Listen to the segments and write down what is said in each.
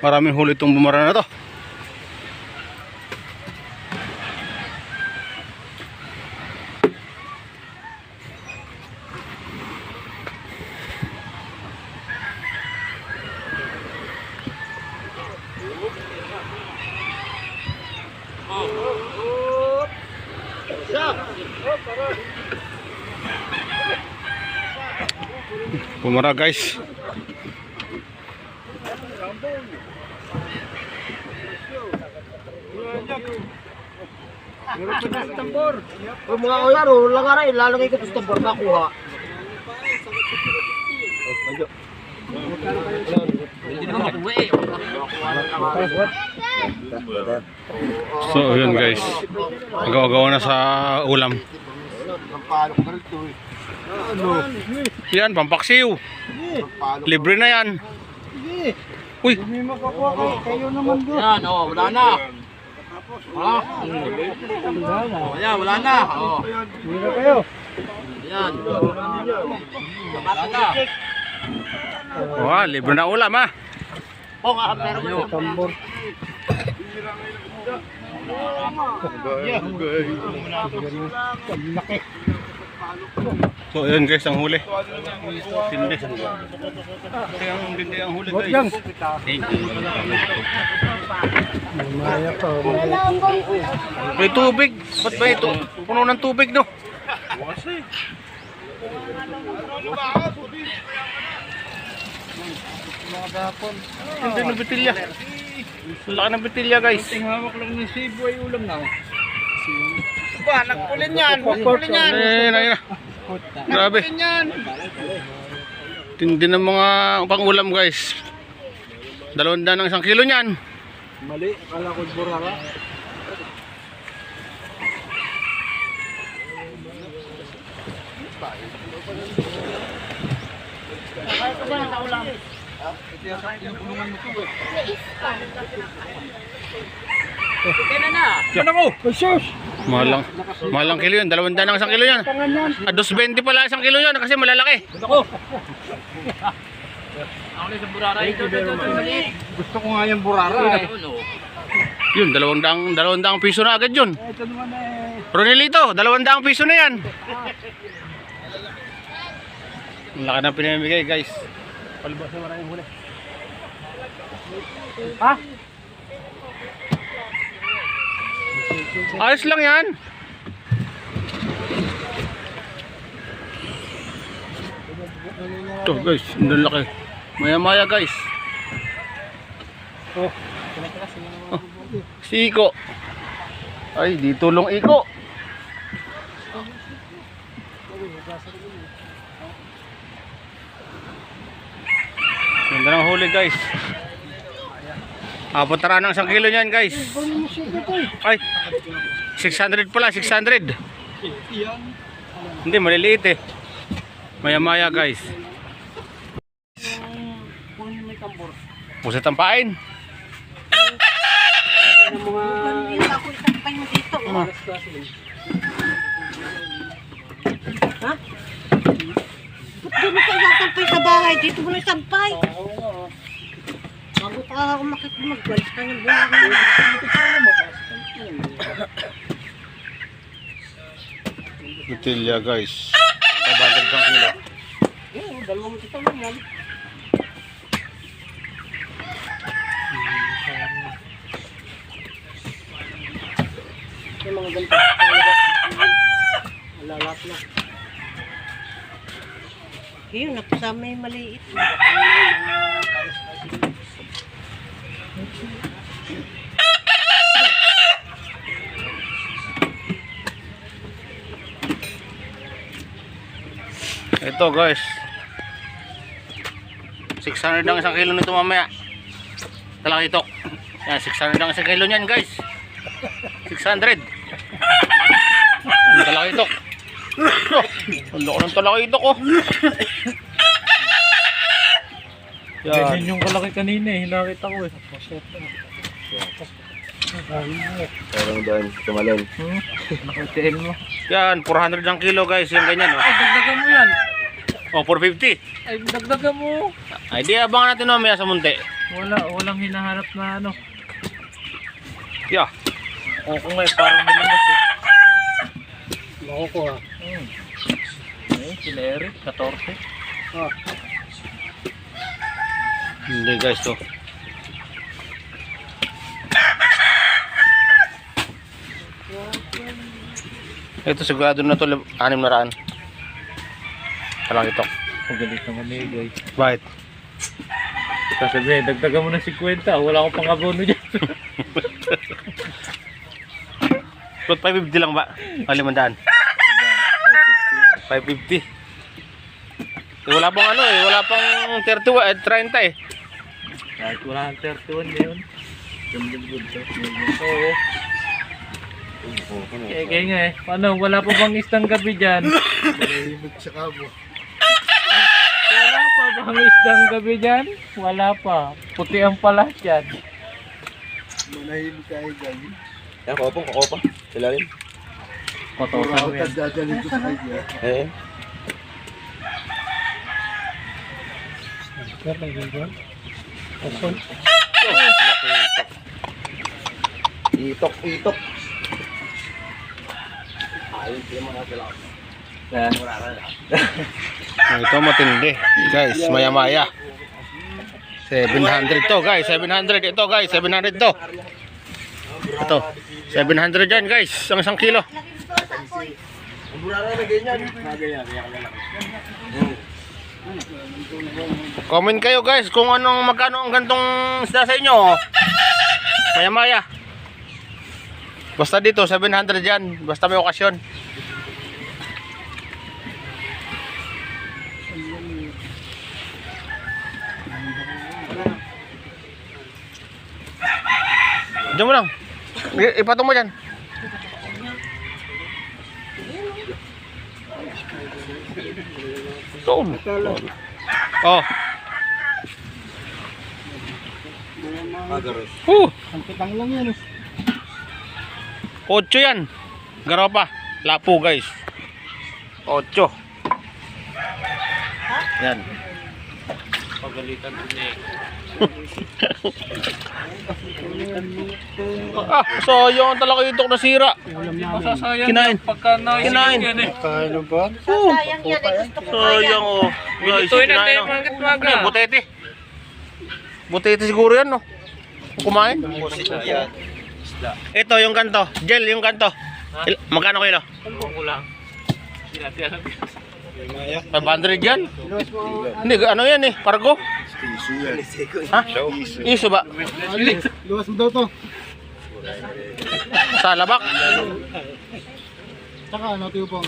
Maraming huli itong bumara na to. Bumara guys. O mga ularo, langaray, lalagay ko sa tambor, makuha. Naman. So yun guys. Agaw-agaw na sa ulam. Yan, pampaksiw. Libre na yan. Uy, Yan, oh, wala na. Ha? Oh, yan, wala na. Oh. Yan. Tapos na. oh, libre na ulam ah. Oh, nga, meron mo. Tambor. So yun guys, ang huli. Tindi. Ang tindi ang huli guys. May tubig. Ba't ba ito? Puno ng tubig no? Hindi ng bitilya. Ang Laki ng bitilya guys. hawak lang ng sibo ay ulam na. Ba, nagpulin yan. Nagpulin yan. Ayun, ayun na. Grabe. yan. Tindi ng mga pangulam guys. Dalawang daan ng isang kilo niyan. Mali, akala ko burara. Yan ako. Malang, malang kilo yun. Dalawang daan ng isang kilo yan. Ah, 220 pala isang kilo yan kasi malalaki. Ako sa burara. Gusto ko nga yung burara. Yun, dalawang daang, dalawang daang piso na agad yun. Ito naman eh. Ronelito, dalawang daang piso na yan. Ang laki ng pinamigay guys. Palibas na maraming huli. Ha? Ayos lang yan. Ito guys, ang laki. Maya maya guys. Oh. Oh, si Iko. Ay, di tulong Iko. Ganda ng huli guys. Abot na ng isang kilo niyan guys. Ay, 600 pala, 600. Hindi, maliliit eh. Maya maya guys. Kunin mo yung mo dito. Ah. Ha? Ba't mo ka isasampay sa bahay? Dito mo na isampay. Bago pa ako makita magwalis ka ng buhay. Butilya guys. Kabantag kang kilo. Oo, dalawang ito lang yan. Yung mga ganito. Lalak na. Yun, nakasama yung maliit. Ito guys. 600 ang isang kilo nito mamaya. Talakitok. Yan, 600 ang isang kilo niyan guys. 600. Talakitok. Ang loko ng talakitok oh. Yan. Ganyan yung kalaki kanina eh. Nakita ko eh. Parang doon, tumalon. Hmm? Nakatiil mo. Yan, 400 ang kilo guys. Yan ganyan oh. Ay, dagdagan mo yan. Oh, 450. Ay, dagdagan mo. Ay, di abangan natin mamaya sa munti. Wala, walang hinahanap na ano. Yeah. O kung may parang nilimas eh. Ko ah. Hmm. Ayun, sila Eric, 14. Hindi guys to. Ito sigurado na to lim- anim na raan. Talang ito. Pagalit naman eh guys. Bakit? Sasabihin, dagdagan mo ng 50. Wala akong pang-abono dyan. Ba't 550 lang ba? O 500? 550. Eh, wala pang ano eh, wala pang 30, wa- eh, 30 eh. Kahit wala kang 31 ngayon. Oo. Kaya kaya nga eh. Paano, wala pa bang isang gabi dyan? Nahimik sa kabo. Wala pa bang isang gabi dyan? Wala pa. Puti ang pala dyan. Manahimik tayo dyan. Yan, kopong, kakopa. Sila rin. Kanya. Eh. Itok, itok. Ayun, sila mga sila. Ah, Ito matindi. Guys, maya maya. 700 to guys, 700 ito guys, 700 to. Ito, 700 yan guys, ang isang kilo. Ang burara na ganyan. Comment kayo guys kung anong magkano ang gantong isda sa inyo. Maya maya. Basta dito 700 yan, basta may okasyon. Diyan mo lang. Ipatong mo dyan. Doon. Oh. Uh, Ang lang yan. Ocho yan. Garopa. Lapo guys. Ocho. Yan. Pagalitan din eh. Ah, sayang talaga yung itok na sira. Hindi masasayang Kinain. yan pagka Kinain. yan eh. Kano ba? Oh, Sayang yan, eh, gusto ko kaya. sayang oh. Guys, Ito na kinain, tayo oh. mga katwaga. Ano, butete. Butete siguro yan, no? Kumain. Ito yung kanto. Gel yung kanto. Il- magkano kilo? Ewan ko lang. Hindi natin alam. 500 yan? Hindi, ano yan eh? Cargo? Isu yan. Ha? Iso ba? Luwas mo daw to. Sa labak? Saka ano, tiyupong.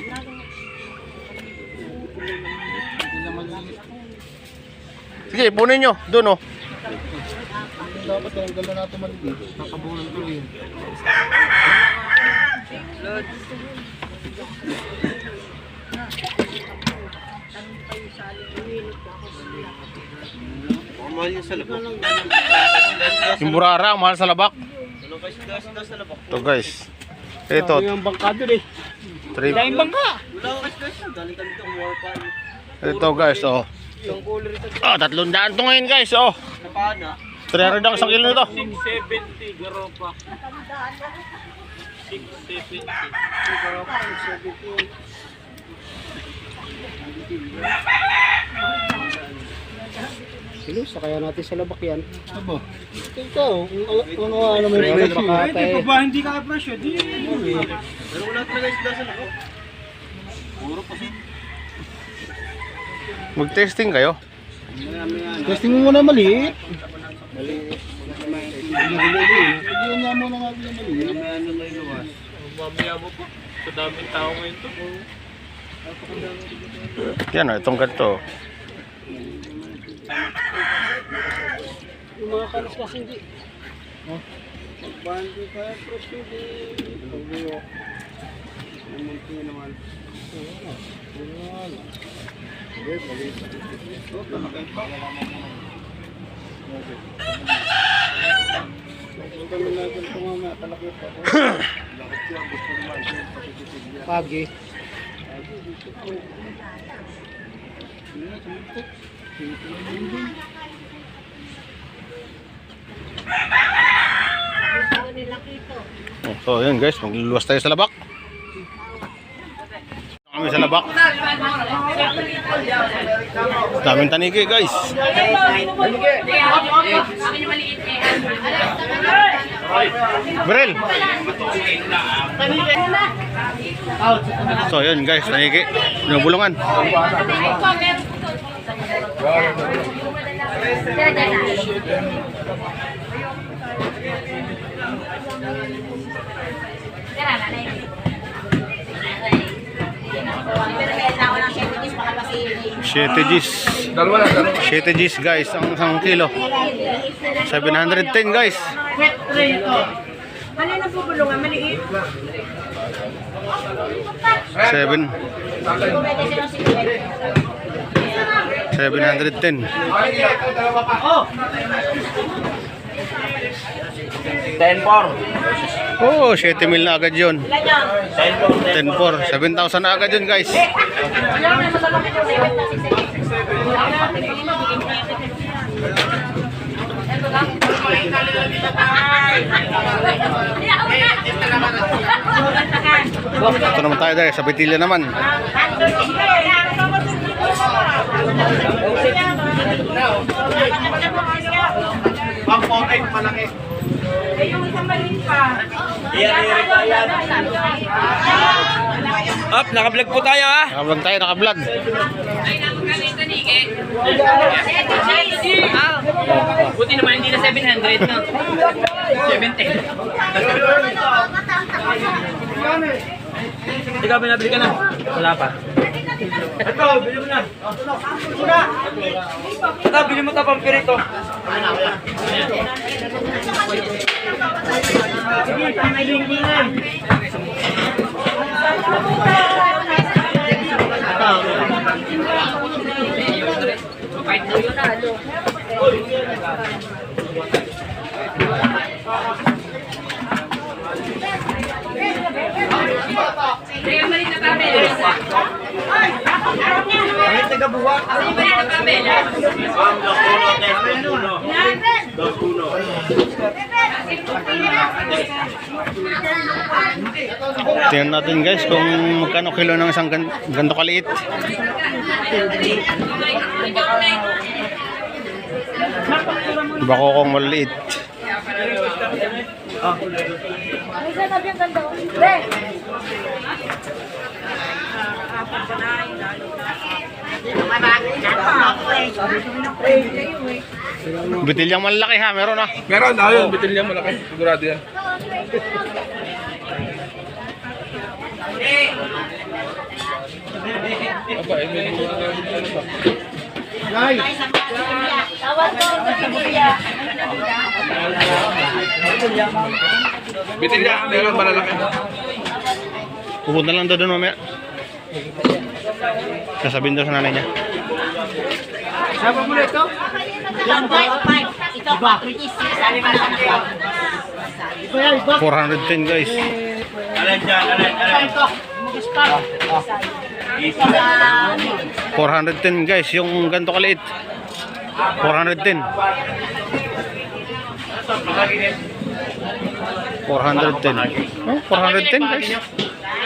Sige, punin nyo. Doon oh. Dapat ang ganda natin maliit. Nakabunan to rin. Yung burara, ang mahal sa labak. Ito guys. Ito, Yung bangkado eh. trip. Dahil bangka. Ito guys, oh. Oh, tatlong daan to ngayon guys, oh. 300 ang isang kilo nito. 670 garopa. 670. Silo, sakaya natin sa labak yan. Abo. Ito, kung kung ano may Presyo. presyo. Makatay. ba hindi ka presyo? Di. Mag-testing kayo. Testing mo muna maliit. Maliit. Yun nga muna nga yung maliit. Mamaya mo po. Sa daming tao ngayon to. Yan oh, itong ganito. Yung mga kalas kasi hindi. Oh. Bandi ka presyo di. Pagbuyo. Namunti naman. Oo. Wala. Okay, maliit. Natin ito mamaya, talakit ako. Pagi. So yun guys, magluluwas tayo sa labak. Kami sa labak. Daming taniki guys. Taniki. Brel. So yun guys, nahigi. Nabulungan. Gracias. 7 Gs. 7 Gs guys, ang isang kilo. 710 guys. Ano na po bulungan? Ah, maliit? 7. 710. Oh. 10 por. Oh, 7 mil na agad yun. 10 4. 7,000 na agad yun guys. Ito naman tayo dahil sa Bitilya naman. Up, naka-vlog po tayo ah. Nakablog tayo, nakablog. Buti naman hindi na 700 no. 70. Ikaw binabili ka na? Wala pa. Ito, bili mo na. Ito, bili mo ito pampirito. Tingnan natin guys kung magkano kilo ng isang gan ganito kaliit. Bako kong maliit. Bitilyang malaki ha, meron ah. Meron, ayun, bitin niya malaki. Sigurado yan. Aba, eh, may Bitin niya, meron malalaki. Pupunta lang daw doon mamaya. Sasabihin daw sa nanay niya. Ito pa, British. Sabi pa lang ako. 410 guys. Yan. 410 guys, yung ganito kaliit. 410. 410. Oh, 410 guys.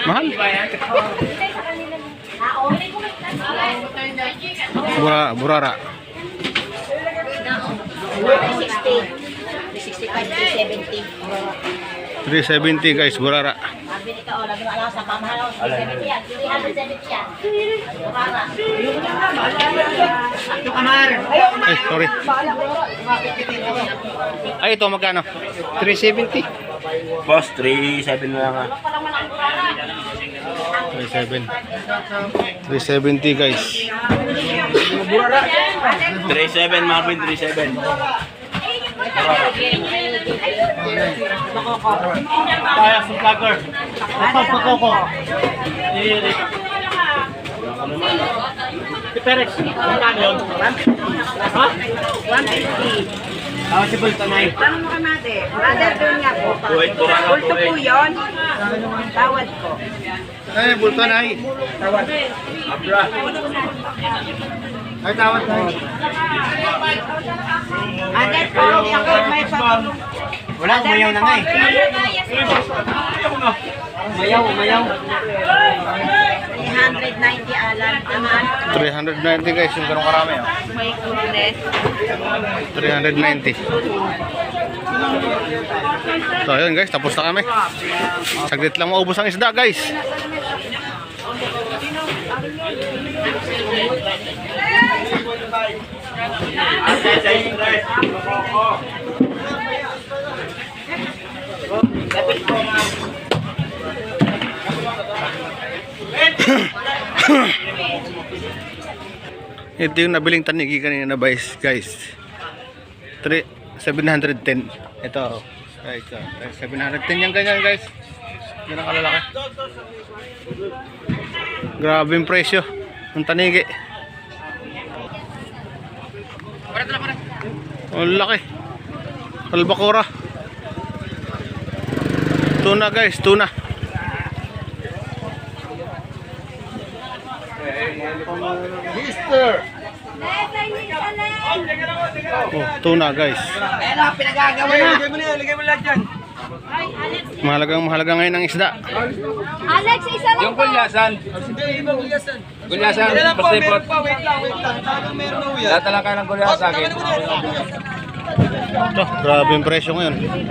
Mahal. Bura, burara. 360. 365, 370. 370 guys, burara. Sabi nito, oh, lagi mo alam sa pamahal. 370 yan. 370 yan. Kumara. Ay, sorry. Ay, ito magkano? 370. Boss, 3.7 na lang ah. 37. 370 guys. 3.7 Marvin, 3.7. Kaya sa vlogger. Ito pa koko. Si Perex, magkano yun? Ha? 150. Ah, si Bultanay. Tanong mo kay mate. Brother, doon nga po. Buhay, burara, Bulto po yun. Tawad ko. Ay, bulto na ay. Abra. Ay, tawad na. Brother po, takot may pag... Wala, umayaw na nga eh. Umayaw, umayaw. 390 alam naman. 390 guys, yung ganun karami. Oh. May kulit. 390. So ayun guys, tapos na kami. Saglit lang maubos ang isda guys. Ito yung nabiling tanigi kanina na guys. guys. 3, 710. Ito. oh. 710 yung ganyan guys. Yan ang kalalaki. Grabe yung presyo. Ang tanigi. Ang laki. Albacora. Tuna guys, tuna. Mister! Oh, tuna guys. Lagay mo na yan, lagay mo lahat dyan. Mahalagang mahalaga ngayon ang isda. Alex, isa lang Yung gulyasan. Hindi, ibang gulyasan. Gulyasan. Lang Basta meron pa, wait lang, wait lang. Talagang meron na uyan. Lahat na lang kayo ng gulyasan sa akin. Ito, grabe yung presyo ngayon. Ay,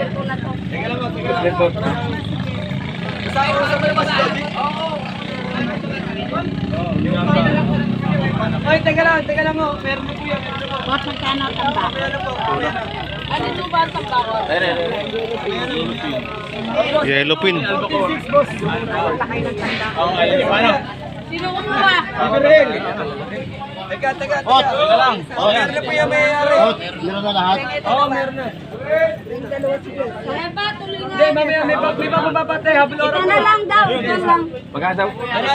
teka lang, teka lang mo. Meron po yan. Boss, magkano ang tamba? Yellow pin. Sino kumuha? Gabriel! Teka, teka, teka. Teka lang. Meron po yan, mayayari. Meron na lahat. Oo, meron na. Kaya ba, tuloy na. Hindi, mamaya may pag may papapatay. Habol Ito na lang daw, ito lang. Magkano daw? Ano.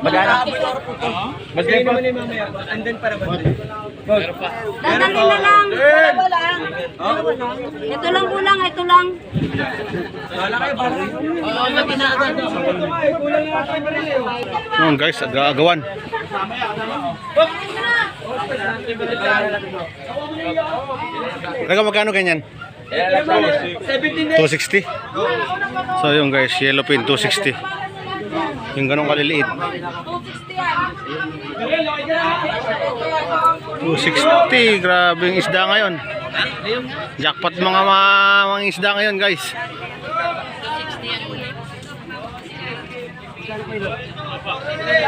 Magkano? Mas kayo naman yung mamaya. Andun para ba? Dadali na lang. Dalawa lang. Ito lang kulang, ito lang. Wala kayo, para. Oo, lagi na agad. Kulang. Yun guys, aga-agawan. Teka, magkano ganyan? 17 260? So yun guys, yellow pin, 260. Yung ganong kaliliit. 260, grabe yung isda ngayon. Jackpot mga mga, isda ngayon guys.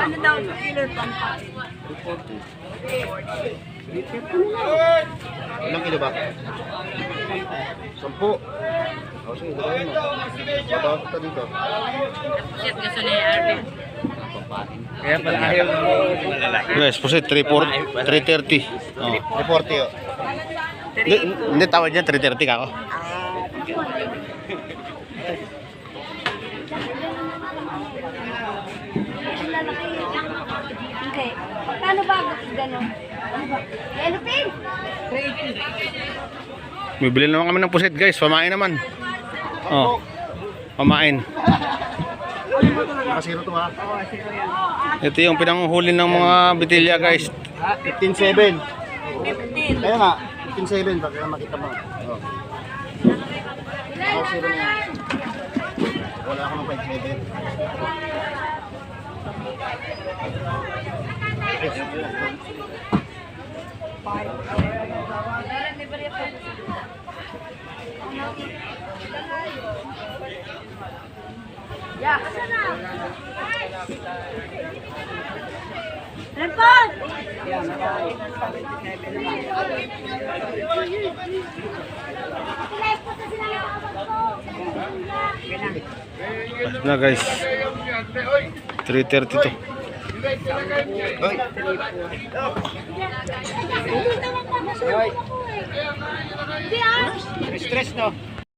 Ano daw, pampa. Ilang kilo ba? Sampu. O sige, gawin mo. Ka dito. Shit, gusto na yung Arvin. Kaya pala ayaw mo malalaki. Guys, 340, 330. Oh. 340 o. Hindi, tawad dyan, 330 ka ako. Hindi. Paano ba gano'n? Bibili naman kami ng pusit guys, pamain naman. Oh. Pamain. Nakasiro to ha. Ito yung pinanghuli ng mga bitilya guys. 15-7. Kaya nga, 15-7 makita mo. Oh. Nakasiro na yan. Wala akong 5-7. Yeah. Rempon! Mas na guys. 3.30 to. Hoy! Hindi ah! Stress no?